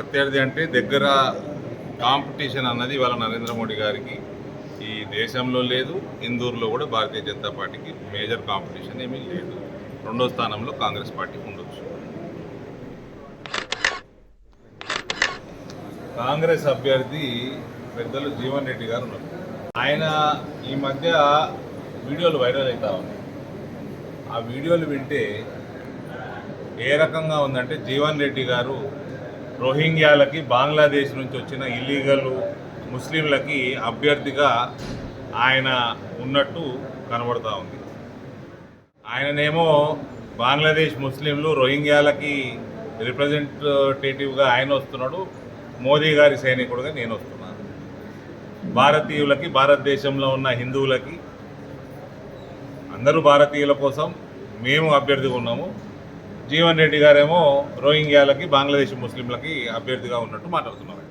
ప్రత్యర్థి అంటే దగ్గర కాంపిటీషన్ అన్నది ఇవాళ నరేంద్ర మోడీ గారికి ఈ దేశంలో లేదు ఇందూరులో కూడా భారతీయ జనతా పార్టీకి మేజర్ కాంపిటీషన్ ఏమీ లేదు. రెండో స్థానంలో కాంగ్రెస్ పార్టీ ఉండొచ్చు. కాంగ్రెస్ అభ్యర్థి పెద్దలు జీవన్ రెడ్డి గారు ఉన్నారు. ఆయన ఈ మధ్య వీడియోలు వైరల్ అవుతా ఉన్నాయి. ఆ వీడియోలు వింటే ఏ రకంగా ఉందంటే జీవన్ రెడ్డి గారు రోహింగ్యాలకి బంగ్లాదేశ్ నుంచి వచ్చిన ఇల్లీగల్ ముస్లింలకి అభ్యర్థిగా ఆయన ఉన్నట్టు కనబడుతూ ఉంది. ఆయననేమో బంగ్లాదేశ్ ముస్లింలు రోహింగ్యాలకి రిప్రజెంటేటివ్గా ఆయన వస్తున్నాడు మోదీ గారి సైనికుడుగా నేను వస్తున్నాను. భారతీయులకి భారతదేశంలో ఉన్న హిందువులకి అందరూ భారతీయుల కోసం మేము అభ్యర్థిగా ఉన్నాము. జీవన్ రెడ్డి గారేమో రోహింగ్యాలకి బంగ్లాదేశ్ ముస్లింలకి అభ్యర్థిగా ఉన్నట్టు మాట్లాడుతున్నారు